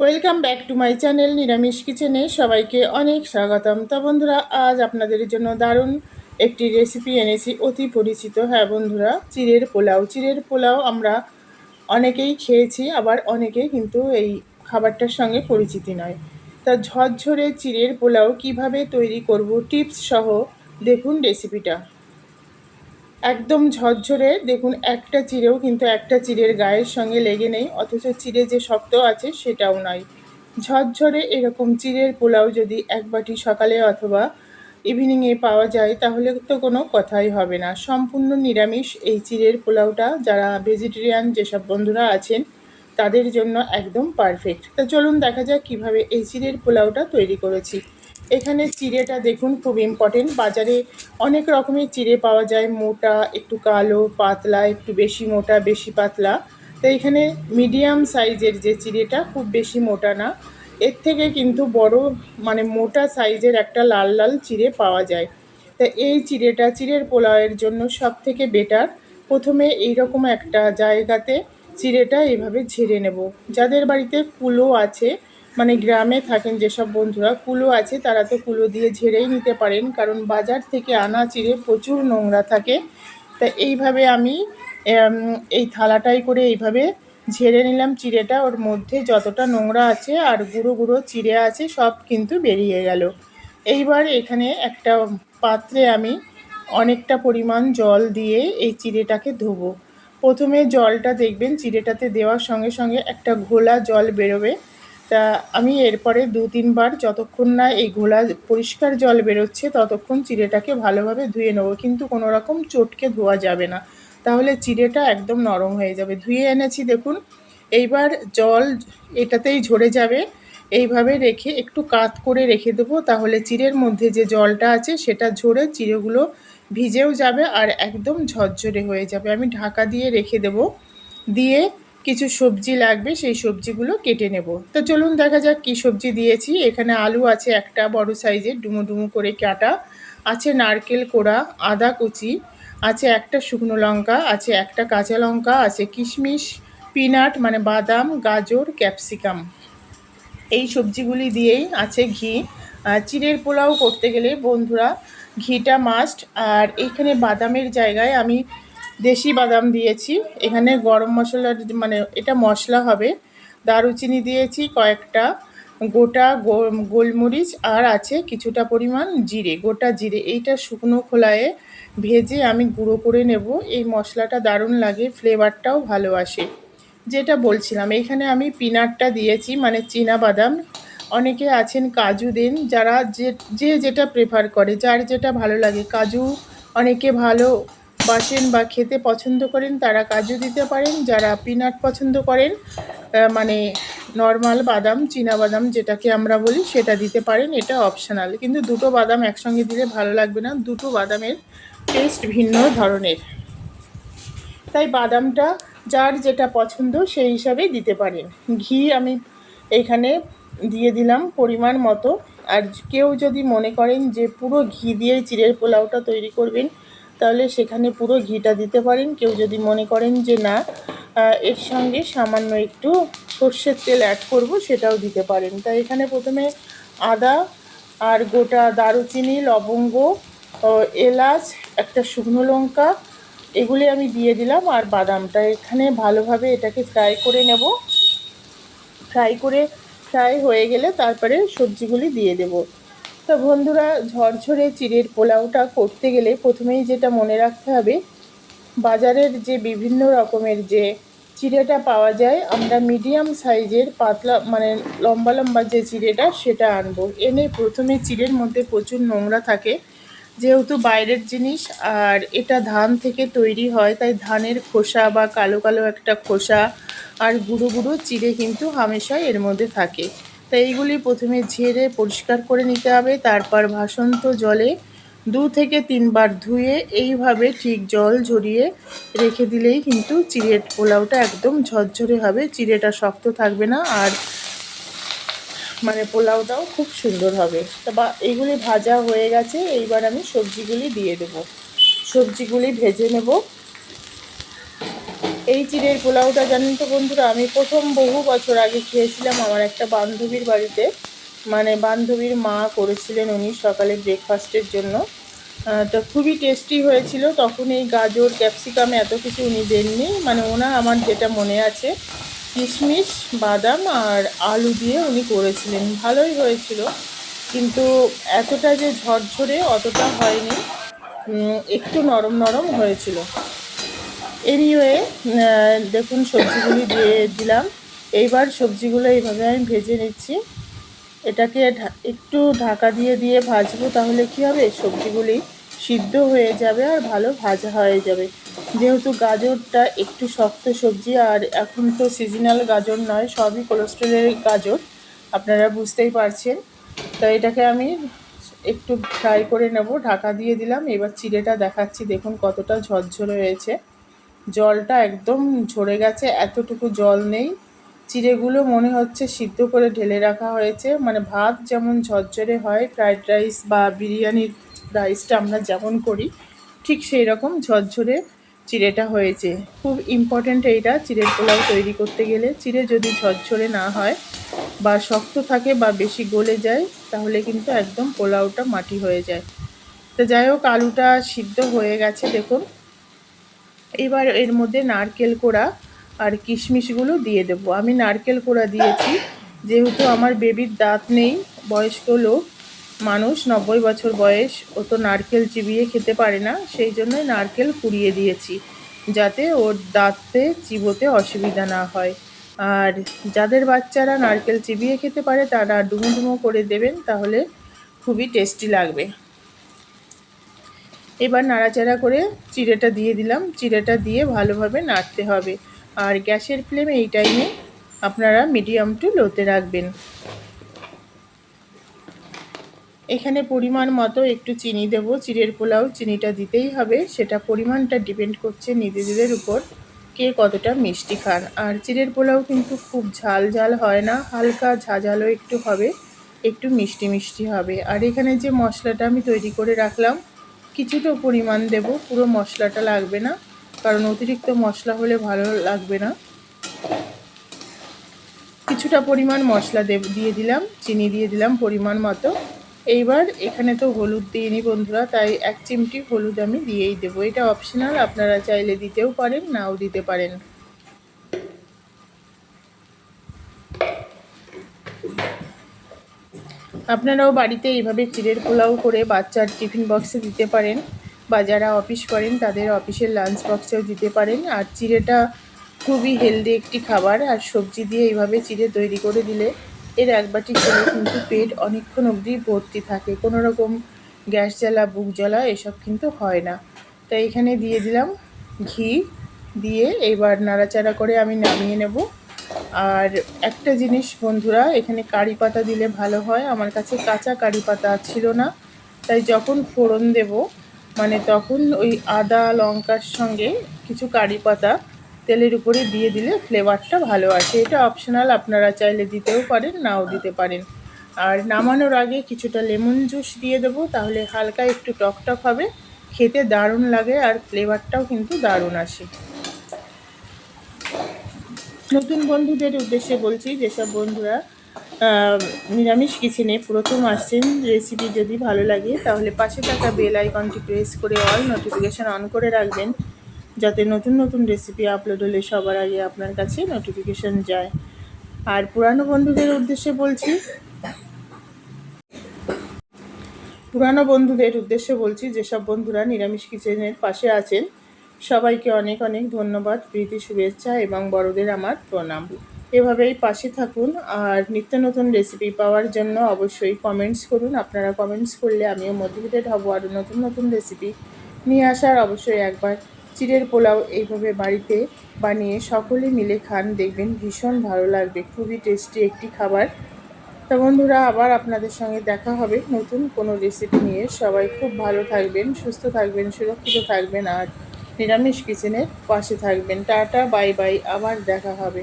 Welcome back to my channel নিরামিষ কিচেনে সবাইকে অনেক স্বাগতম। তো বন্ধুরা, আজ আপনাদের জন্য দারুণ একটি রেসিপি এনেছি, অতি পরিচিত। হ্যাঁ বন্ধুরা, চিড়ের পোলাও। চিড়ের পোলাও আমরা অনেকেই খেয়েছি, আবার অনেকেই কিন্তু এই খাবারটার সঙ্গে পরিচিতি নয়। তা ঝরঝরে চিড়ের পোলাও কীভাবে তৈরি করব টিপস সহ দেখুন রেসিপিটা একদম ঝরঝরে, দেখুন একটা চিড়েও কিন্তু একটা চিড়ের গায়ের সঙ্গে লেগে নেই, অথচ চিড়ে যে শক্ত আছে সেটাও নয়। ঝরঝরে এরকম চিড়ের পোলাও যদি এক বাটি সকালে অথবা ইভিনিংয়ে পাওয়া যায়, তাহলে তো কোনো কথাই হবে না। সম্পূর্ণ নিরামিষ এই চিড়ের পোলাওটা, যারা ভেজিটেরিয়ান যেসব বন্ধুরা আছেন, তাদের জন্য একদম পারফেক্ট তা চলুন দেখা যাক কীভাবে এই চিড়ের পোলাওটা তৈরি করেছি। এখানে চিড়েটা দেখুন খুব ইম্পর্টেন্ট বাজারে অনেক রকমের চিড়ে পাওয়া যায়, মোটা, একটু কালো, পাতলা, একটু বেশি মোটা, বেশি পাতলা। তো এখানে মিডিয়াম সাইজের যে চিড়েটা খুব বেশি মোটা না। এর থেকে কিন্তু বড় মানে মোটা সাইজের একটা লাল লাল চিড়ে পাওয়া যায়। তা এই চিড়েটা চিড়ের পোলাওয়ের জন্য সব থেকে বেটার প্রথমে এইরকম একটা জায়গাতে চিড়েটা এভাবে ঝেড়ে নেব। যাদের বাড়িতে কুলো আছে মানে গ্রামে থাকেন যেসব বন্ধুরা, কুলো আছে তারা তো কুলো দিয়ে ঝেড়েই নিতে পারেন, কারণ বাজার থেকে আনা চিড়ে প্রচুর নোংরা থাকে। তা এইভাবে আমি এই থালাটাই করে এইভাবে ঝেড়ে নিলাম চিড়েটা। ওর মধ্যে যতটা নোংরা আছে আর গুঁড়ো গুঁড়ো চিড়ে আছে সব কিন্তু বেরিয়ে গেল। এইবার এখানে একটা পাত্রে আমি অনেকটা পরিমাণ জল দিয়ে এই চিড়েটাকে ধোবো। প্রথমে জলটা দেখবেন, চিড়েটাতে দেওয়ার সঙ্গে সঙ্গে একটা ঘোলা জল বেরোবে। তা আমি এরপরে দু তিনবার যতক্ষণ না এই ঘোলা পরিষ্কার জল বেরোচ্ছে, ততক্ষণ চিড়েটাকে ভালোভাবে ধুয়ে নেব। কিন্তু কোনো রকম চটকে ধোয়া যাবে না। তাহলে চিড়েটা একদম নরম হয়ে যাবে। ধুয়ে এনেছি, দেখুন। এইবার জল এটাতেই ঝরে যাবে। এইভাবে রেখে একটু কাত করে রেখে দেবো। তাহলে চিড়ের মধ্যে যে জলটা আছে, সেটা ঝরে চিড়েগুলো ভিজেও যাবে আর একদম ঝরঝরে হয়ে যাবে। আমি ঢাকা দিয়ে রেখে দেব। দিয়ে কিছু সবজি লাগবে, সেই সবজিগুলো কেটে নেব। তো চলুন দেখা যাক কী সবজি দিয়েছি। এখানে আলু আছে একটা, বড় সাইজের ডুমো ডুমো করে কাটা। আছে নারকেল কোড়া, আদা কুচি, আছে একটা শুকনো লঙ্কা, আছে একটা কাঁচা লঙ্কা, আছে কিশমিশ, পিনাট মানে বাদাম, গাজর, ক্যাপসিকাম। এই সবজিগুলি দিয়েই আছে ঘি। চিড়ের পোলাও করতে গেলে বন্ধুরা, ঘিটা মাস্ট আর এইখানে বাদামের জায়গায় আমি দেশি বাদাম দিয়েছি। এখানে গরম মশলার মানে এটা মশলা হবে। দারুচিনি দিয়েছি কয়েকটা। গোটা গোলমরিচ আর আছে কিছুটা পরিমাণ জিরে, গোটা জিরে। এইটা শুকনো খোলায়ে ভেজে আমি গুঁড়ো করে নেব। এই মশলাটা দারুণ লাগে, ফ্লেভারটাও ভালো আসে। যেটা বলছিলাম, এখানে আমি পিনাটটা দিয়েছি মানে চীনা বাদাম। অনেকে আছেন কাজু দেন, যারা যে যে যেটা প্রেফার করে, যার যেটা ভালো লাগে। কাজু অনেকে ভালো বাসেন বা খেতে পছন্দ করেন, তারা কাজু দিতে পারেন। যারা পিনাট পছন্দ করেন মানে নর্মাল বাদাম, চীনা বাদাম যেটাকে আমরা বলি, সেটা দিতে পারেন, এটা অপশনাল কিন্তু দুটো বাদাম একসঙ্গে দিলে ভালো লাগবে না, দুটো বাদামের টেস্ট ভিন্ন ধরনের। তাই বাদামটা যার যেটা পছন্দ, সেই হিসাবেই দিতে পারেন। ঘি আমি এখানে দিয়ে দিলাম পরিমাণ মতো। আর কেউ যদি মনে করেন যে পুরো ঘি দিয়ে চিড়ের পোলাওটা তৈরি করবেন তাহলে সেখানে পুরো ঘিটা দিতে পারেন। কেউ যদি মনে করেন যে না এর সঙ্গে সামান্য একটু সর্ষের তেল অ্যাড করব, সেটাও দিতে পারেন। তাই এখানে প্রথমে আদা আর গোটা দারুচিনি, লবঙ্গ এলাচ, একটা শুকনো লঙ্কা, এগুলি আমি দিয়ে দিলাম আর বাদামটা এখানে ভালোভাবে এটাকে ফ্রাই করে নেব। ফ্রাই করে ফ্রাই হয়ে গেলে তারপরে সবজিগুলি দিয়ে দেব। তো বন্ধুরা, ঝরঝরে চিড়ের পোলাওটা করতে গেলে প্রথমেই যেটা মনে রাখতে হবে, বাজারের যে বিভিন্ন রকমের যে চিড়েটা পাওয়া যায়, আমরা মিডিয়াম সাইজের পাতলা মানে লম্বা লম্বা যে চিড়েটা সেটা আনব। এনে প্রথমে চিড়ের মধ্যে প্রচুর নোংরা থাকে, যেহেতু বাইরের জিনিস, আর এটা ধান থেকে তৈরি হয়, তাই ধানের খোসা বা কালো কালো একটা খোসা আর গুঁড়ো গুঁড়ো চিড়ে কিন্তু হামেশাই এর মধ্যে থাকে। তাই এইগুলি প্রথমে ঝেড়ে পরিষ্কার করে নিতে হবে, তারপর ভাসন্ত জলে দু থেকে তিনবার ধুয়ে এইভাবে ঠিক জল ঝরিয়ে রেখে দিলেই কিন্তু চিড়ের পোলাওটা একদম ঝরঝরে হবে, চিড়েটা শক্ত থাকবে না আর মানে পোলাওটাও খুব সুন্দর হবে। তা বা এইগুলি ভাজা হয়ে গেছে, এইবার আমি সবজিগুলি দিয়ে দেব। সবজিগুলি ভেজে নেব। এই চিড়ের পোলাওটা জানেন তো বন্ধুরা, আমি প্রথম বহু বছর আগে খেয়েছিলাম আমার একটা বান্ধবীর বাড়িতে। মানে বান্ধবীর মা করেছিলেন উনি সকালে ব্রেকফাস্টের জন্য। তো খুবই টেস্টি হয়েছিল। তখন এই গাজর ক্যাপসিকাম এত কিছু উনি দেননি। মানে ওনা আমার যেটা মনে আছে, কিশমিশ, বাদাম আর আলু দিয়ে উনি করেছিলেন। ভালোই হয়েছিল। কিন্তু এতটা যে ঝরঝরে অতটা হয়নি। একটু নরম নরম হয়েছিল। এনিওয়ে দেখুন, সবজিগুলি দিয়ে দিলাম। এইবার সবজিগুলো এইভাবে আমি ভেজে নিচ্ছি। এটাকে একটু ঢাকা দিয়ে দিয়ে ভাজবো, তাহলে কি হবে? সবজিগুলি সিদ্ধ হয়ে যাবে আর ভালো ভাজা হয়ে যাবে। যেহেতু গাজরটা একটু শক্ত সবজি, আর এখন তো সিজনাল গাজর নয়, সবই কোলেস্ট্রলের গাজর, আপনারা বুঝতেই পারছেন। তো এটাকে আমি একটু ফ্রাই করে নেব। ঢাকা দিয়ে দিলাম, এবার চিড়েটা দেখাচ্ছি। দেখুন কতটা ঝরঝরে হয়েছে। জলটা একদম ঝরে গেছে, এতটুকু জল নেই। চিড়েগুলো মনে হচ্ছে সিদ্ধ করে ঢেলে রাখা হয়েছে। মানে ভাত যেমন ঝরঝরে হয় ফ্রায়েড রাইস বা বিরিয়ানির রাইসটা আমরা যেমন করি, ঠিক সেই রকম ঝরঝরে চিড়েটা হয়েছে। খুব ইম্পর্ট্যান্ট এইটা, চিড়ের পোলাও তৈরি করতে গেলে। চিড়ে যদি ঝরঝরে না হয় বা শক্ত থাকে বা বেশি গলে যায়, তাহলে কিন্তু একদম পোলাওটা মাটি হয়ে যায়। তো যাই হোক, আলুটা সিদ্ধ হয়ে গেছে, দেখুন। এবার এর মধ্যে নারকেল কোড়া আর কিশমিশগুলো দিয়ে দেবো। আমি নারকেল কোড়া দিয়েছি, যেহেতু আমার বেবির দাঁত নেই, বয়স্ক লোক, মানুষ, নব্বই বছর বয়স, ও তো নারকেল চিবিয়ে খেতে পারে না, সেই জন্যই নারকেল কুড়িয়ে দিয়েছি, যাতে ওর দাঁতে চিবোতে অসুবিধা না হয়। আর যাদের বাচ্চারা নারকেল চিবিয়ে খেতে পারে, তারা ডুমো ডুমো করে দেবেন, তাহলে খুবই টেস্টি লাগবে। এবার নাড়াচাড়া করে চিড়েটা দিয়ে দিলাম। চিড়েটা দিয়ে ভালোভাবে নাড়তে হবে। আর গ্যাসের ফ্লেম এই টাইমে আপনারা মিডিয়াম টু লোতে রাখবেন। এখানে পরিমাণ মতো একটু চিনি দেব। চিড়ের পোলাও চিনিটা দিতেই হবে। সেটা পরিমাণটা ডিপেন্ড করছে নিজেদের উপর কে কতটা মিষ্টি খান। আর চিড়ের পোলাও কিন্তু খুব ঝাল ঝাল হয় না, হালকা ঝাঝালো একটু হবে, একটু মিষ্টি মিষ্টি হবে। আর এখানে যে মশলাটা আমি তৈরি করে রাখলাম কিছুটা পরিমাণ দেব, পুরো মশলাটা লাগবে না, কারণ অতিরিক্ত মশলা হলে ভালো লাগবে না। কিছুটা পরিমাণ মশলা দেব, দিয়ে দিলাম, চিনি দিয়ে দিলাম পরিমাণ মতো। এইবার এখানে তো হলুদ দিইনি বন্ধুরা, তাই এক চিমটি হলুদ আমি দিয়েই দেবো। এটা অপশনাল আপনারা চাইলে দিতেও পারেন, নাও দিতে পারেন। আপনারাও বাড়িতে এইভাবে চিড়ের পোলাও করে বাচ্চার টিফিন বক্সে দিতে পারেন বা যারা অফিস করেন তাদের অফিসের লাঞ্চ বক্সেও দিতে পারেন। আর চিড়েটা খুবই হেলদি একটি খাবার, আর সবজি দিয়ে এইভাবে চিড়ে তৈরি করে দিলে এর এক বাটি খেলে কিন্তু পেট অনেকক্ষণ অবধি ভর্তি থাকে। কোনো রকম গ্যাস জ্বালা, বুক জ্বালা এসব কিন্তু হয় না। তাই এখানে দিয়ে দিলাম ঘি, দিয়ে এবার নাড়াচাড়া করে আমি নামিয়ে নেব। আর একটা জিনিস বন্ধুরা, এখানে কারি পাতা দিলে ভালো হয়। আমার কাছে কাঁচা কারি পাতা ছিল না, তাই যখন ফোড়ন দেব মানে তখন ওই আদা, লঙ্কার সঙ্গে কিছু কারি পাতা তেলের উপরে দিয়ে দিলে ফ্লেভারটা ভালো আসে। এটা অপশনাল, আপনারা চাইলে দিতেও পারেন, নাও দিতে পারেন। আর নামানোর আগে কিছুটা লেমন জুস দিয়ে দেবো, তাহলে হালকা একটু টকটক হবে, খেতে দারুণ লাগে আর ফ্লেভারটাও কিন্তু দারুণ আসে। নতুন বন্ধুদের উদ্দেশ্যে বলছি, যেসব বন্ধুরা নিরামিষ কিচেনে প্রথম আসছেন রেসিপি যদি ভালো লাগে, তাহলে পাশে থাকা বেল আইকনটি প্রেস করে অল নোটিফিকেশান অন করে রাখবেন, যাতে নতুন নতুন রেসিপি আপলোড হলে সবার আগে আপনার কাছে নোটিফিকেশান যায়। আর পুরানো বন্ধুদের উদ্দেশ্যে বলছি, পুরানো বন্ধুদের উদ্দেশ্যে বলছি, যেসব বন্ধুরা নিরামিষ কিচেনের পাশে আছেন সবাইকে অনেক অনেক ধন্যবাদ, প্রীতি, শুভেচ্ছা এবং বড়দের আমার প্রণাম। এভাবেই পাশে থাকুন আর নিত্য নতুন রেসিপি পাওয়ার জন্য অবশ্যই কমেন্টস করুন। আপনারা কমেন্টস করলে আমিও মোটিভেটেড হব আরও নতুন নতুন রেসিপি নিয়ে আসার। অবশ্যই একবার চিড়ের পোলাও এইভাবে বাড়িতে বানিয়ে সকলে মিলে খান। দেখবেন ভীষণ ভালো লাগবে, খুবই টেস্টি একটি খাবার। তো বন্ধুরা, আবার আপনাদের সঙ্গে দেখা হবে নতুন কোনো রেসিপি নিয়ে। সবাই খুব ভালো থাকবেন, সুস্থ থাকবেন, সুরক্ষিত থাকবেন আর নিরামিষ কিচেনের পাশে থাকবেন। টাটা বাই বাই আবার দেখা হবে।